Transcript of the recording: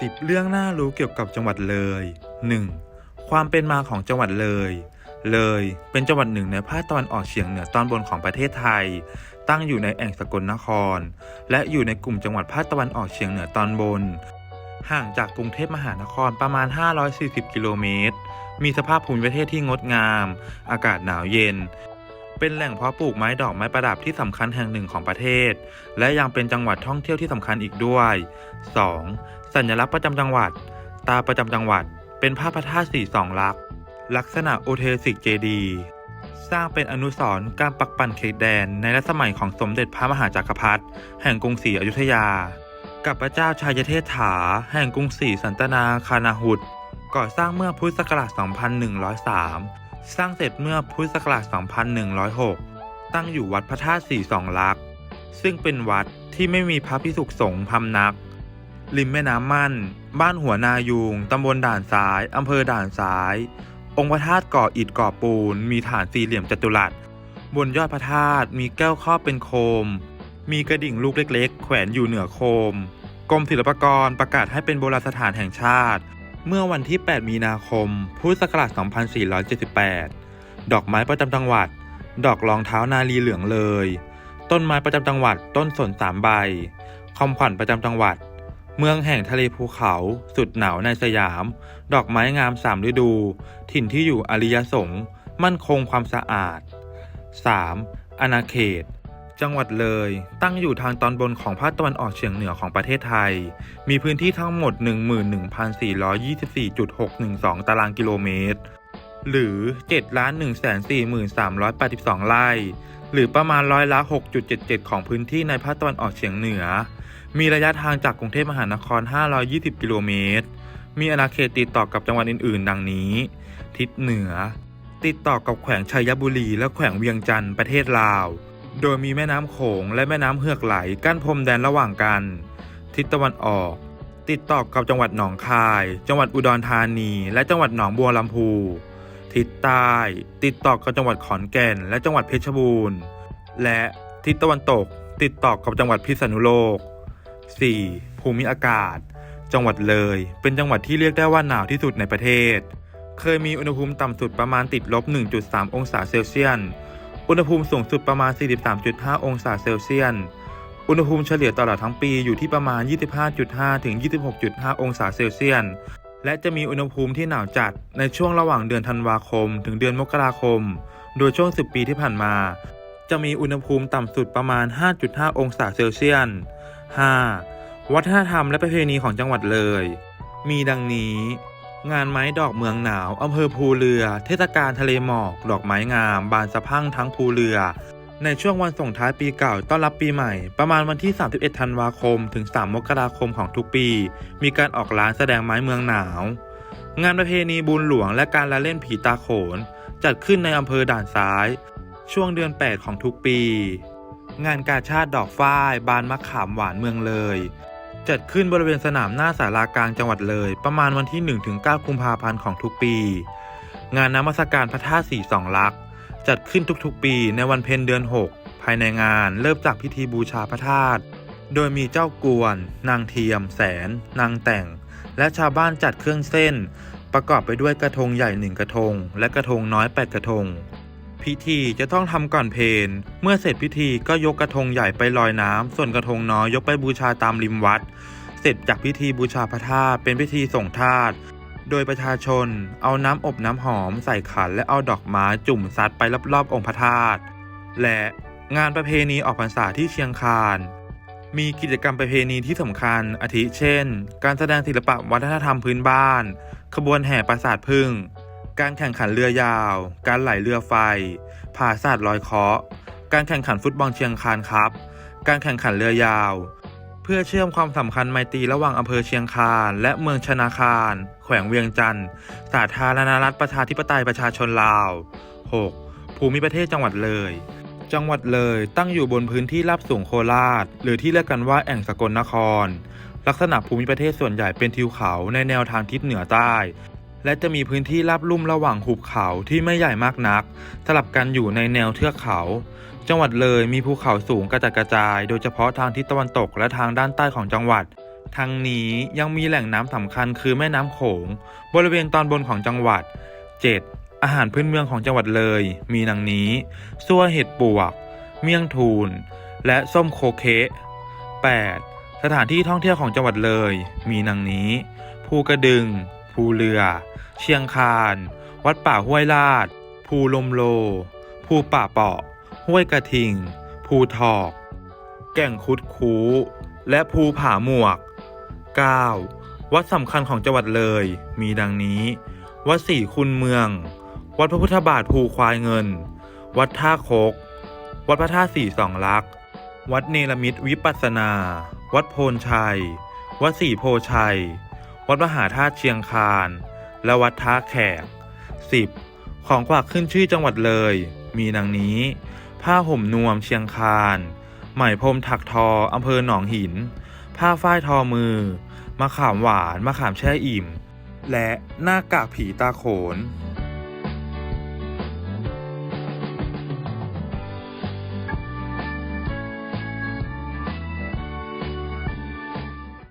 10 เรื่องน่ารู้เกี่ยวกับจังหวัดเลย 1. ความเป็นมาของจังหวัดเลย เลยเป็นจังหวัดหนึ่งในภาคตะวันออกเฉียงเหนือตอนบนของประเทศไทย ตั้งอยู่ในแอ่งสกลนคร และอยู่ในกลุ่มจังหวัดภาคตะวันออกเฉียงเหนือตอนบน ห่างจากกรุงเทพมหานครประมาณ 540 กิโลเมตร มีสภาพภูมิประเทศที่งดงาม อากาศหนาวเย็นเป็นแหล่งเพาะปลูกไม้ดอกไม้ประดับที่สำคัญแห่งหนึ่งของประเทศ และยังเป็นจังหวัดท่องเที่ยวที่สำคัญอีกด้วย 2. สัญลักษณ์ประจำจังหวัด ตาประจำจังหวัด เป็นภาพพระธาตุสีสองลักษณ์ลักษณะโอเทสิกเจดีสร้างเป็นอนุสรณ์การปักปั่นเขตแดนในรัชสมัยของสมเด็จพระมหาจักรพรรดิแห่งกรุงศรีอยุธยา กับพระเจ้าชายเทศถา แห่งกรุงศรีสันตนาคานาหุดก่อสร้างเมื่อพุทธศักราช 2103 สร้างเสร็จเมื่อพุทธศักราช 2106 ตั้งอยู่วัดพระธาตุสีสองลักษณ์ซึ่งเป็นวัดที่ไม่มีพระพิสุสงฆ์พำนัก ริมแม่น้ำมั่น บ้านหัวนายูงตำบลด่านซ้ายอำเภอด่านซ้าย องค์พระธาตุก่ออิฐก่อปูน มีฐานสี่เหลี่ยมจัตุรัส บนยอดพระธาตุมีแก้วครอบเป็นโคม มีกระดิ่งลูกเล็ก ๆ แขวนอยู่เหนือโคม กรมศิลปากรประกาศให้เป็นโบราณสถานแห่งชาติ เมื่อวันที่ 8 มีนาคม พุทธศักราช 2478 ดอกไม้ประจำจังหวัด ดอกรองเท้านาลีเหลืองเลย ต้นไม้ประจำจังหวัด ต้นสนสามใบคำขวัญประจำจังหวัด เมืองแห่งทะเลภูเขาสุดหนาวในสยาม ดอกไม้งามสามฤดู ถิ่นที่อยู่อริยสงฆ์มั่นคงความสะอาด 3. อาณาเขต จังหวัดเลย ตั้งอยู่ทางตอนบนของภาคตะวันออกเฉียงเหนือของประเทศไทย มีพื้นที่ทั้งหมด 11,424.612 ตารางกิโลเมตร หรือ 7,143,382 ไร่ หรือประมาณร้อยละ 6.77 ของพื้นที่ในภาคตะวันออกเฉียงเหนือ มีระยะทางจากกรุงเทพมหานคร 520 กิโลเมตร มีอาณาเขตติดต่อกับจังหวัดอื่น ๆ ดังนี้ ทิศเหนือ ติดต่อกับแขวงชัยบุรีและแขวงเวียงจันทร์ประเทศลาว โดยมีแม่น้ำโขงและแม่น้ำเฮือกไหลกั้นพรมแดนระหว่างกัน ทิศตะวันออก ติดต่อกับจังหวัดหนองคาย จังหวัดอุดรธานี และจังหวัดหนองบัวลำพู ทิศใต้ ติดต่อกับจังหวัดขอนแก่น และจังหวัดเพชรบูรณ์ และทิศตะวันตก ติดต่อกับจังหวัดพิษณุโลก 4. ภูมิอากาศ จังหวัดเลย เป็นจังหวัดที่เรียกได้ว่าหนาวที่สุดในประเทศ เคยมีอุณหภูมิต่ำสุดประมาณติดลบ 1.3 องศาเซลเซียส อุณหภูมิสูงสุดประมาณ 43.5 องศาเซลเซียส อุณหภูมิเฉลี่ยตลอดทั้งปีอยู่ที่ประมาณ 25.5 ถึง 26.5 องศาเซลเซียส และจะมีอุณหภูมิที่หนาวจัดในช่วงระหว่างเดือนธันวาคม ถึงเดือนมกราคม โดยช่วง 10 ปีที่ผ่านมา จะมีอุณหภูมิต่ำสุดประมาณ 5.5 องศาเซลเซียส 5. วัฒนธรรมและประเพณีของจังหวัดเลย มีดังนี้ งานไม้ดอกเมืองหนาวอำเภอภูเรือ เทศกาลทะเลหมอก ดอกไม้งาม บานสะพั่งทั้งภูเรือ ในช่วงวันส่งท้ายปีเก่าต้อนรับปีใหม่ ประมาณวันที่ 31 ธันวาคม ถึง 3 มกราคมของทุกปี มีการออกร้านแสดงไม้เมืองหนาว งานประเพณีบุญหลวงและการละเล่นผีตาโขน จัดขึ้นในอำเภอด่านซ้าย ช่วงเดือน 8 ของทุกปี งานกาชาติดอกฝ้าย บานมะขามหวานเมืองเลย จัดขึ้นบริเวณสนามหน้าสารากลางจังหวัดเลย ประมาณวันที่ 1-9 กุมภาพันธ์ของทุกปี งานน้ำมัสการพระธาตุสีสองลักษณ์จัดขึ้นทุกๆ ปีในวันเพ็ญเดือน 6 ภายในงานเริ่มจากพิธีบูชาพระธาตุโดยมีเจ้ากวน นางเทียม แสน นางแต่ง และชาวบ้านจัดเครื่องเส้น ประกอบไปด้วยกระทงใหญ่หนึ่งกระทง และกระทงน้อยแปดกระทง พิธีจะต้องทำก่อนเพลเมื่อเสร็จพิธีก็ยกกระทงใหญ่ไปลอยน้ำส่วนกระทงน้อยยกไปบูชาตามริมวัด เสร็จจากพิธีบูชาพระธาตุเป็นพิธีส่งธาตุโดยประชาชนเอาน้ำอบน้ำหอมใส่ขันและเอาดอกไม้จุ่มซัดไปรอบๆองค์พระธาตุและงานประเพณีออกพรรษาที่เชียงคาน มีกิจกรรมประเพณีที่สำคัญอาทิเช่น การแสดงศิลปะวัฒนธรรมพื้นบ้าน ขบวนแห่ปราสาทพึ่ง การแข่งขันเรือยาว การไหลเรือไฟ ผาศาสตร์ลอยเคาะ การแข่งขันฟุตบอลเชียงคานครับ การแข่งขันเรือยาว เพื่อเชื่อมความสำคัญไมตรีระหว่างอำเภอเชียงคานและเมืองชนาคาร แขวงเวียงจันทร์ สาธารณรัฐประชาธิปไตยประชาชนลาว 6. ภูมิประเทศจังหวัดเลย จังหวัดเลยตั้งอยู่บนพื้นที่ราบสูงโคราช หรือที่เรียกกันว่าแอ่งสกลนครลักษณะภูมิประเทศส่วนใหญ่เป็นทิวเขาในแนวทางทิศเหนือใต้ และจะมีพื้นที่ราบลุ่มระหว่างหุบเขาที่ไม่ใหญ่มากนัก สลับกันอยู่ในแนวเทือกเขา จังหวัดเลยมีภูเขาสูงกระจัดกระจาย โดยเฉพาะทางทิศตะวันตกและทางด้านใต้ของจังหวัด ทั้งนี้ยังมีแหล่งน้ำสำคัญคือแม่น้ำโขง บริเวณตอนบนของจังหวัด 7. อาหารพื้นเมืองของจังหวัดเลย มีดังนี้ซั่วเห็ดปวก เมี่ยงทูน และส้มโคเคะ 8. สถานที่ท่องเที่ยวของจังหวัดเลย มีดังนี้ ภูกระดึง ภูเรือ เชียงคาน วัดป่าห้วยลาด ภูลมโล ภูป่าเปาะ ห้วยกระทิง ภูทอก แก่งคุดคูและภูผาหมวก 9. วัดสำคัญของจังหวัดเลย มีดังนี้ วัดศรีคุณเมือง วัดพระพุทธบาทภูควายเงิน วัดท่าโคก วัดพระธาตุสี่สองลักษณ์วัดเนรมิตวิปัสนา วัดโพนชัย วัดศรีโพชัย วัดมหาธาตุเชียงคาน และวัดท่าแขก 10. ของฝากขึ้นชื่อจังหวัดเลย มีดังนี้ ผ้าห่มนวมเชียงคานไหมพรมถักทออำเภอหนองหิน ผ้าฝ้ายทอมือมะขามหวานมะขามแช่อิ่ม และหน้ากากผีตาโขน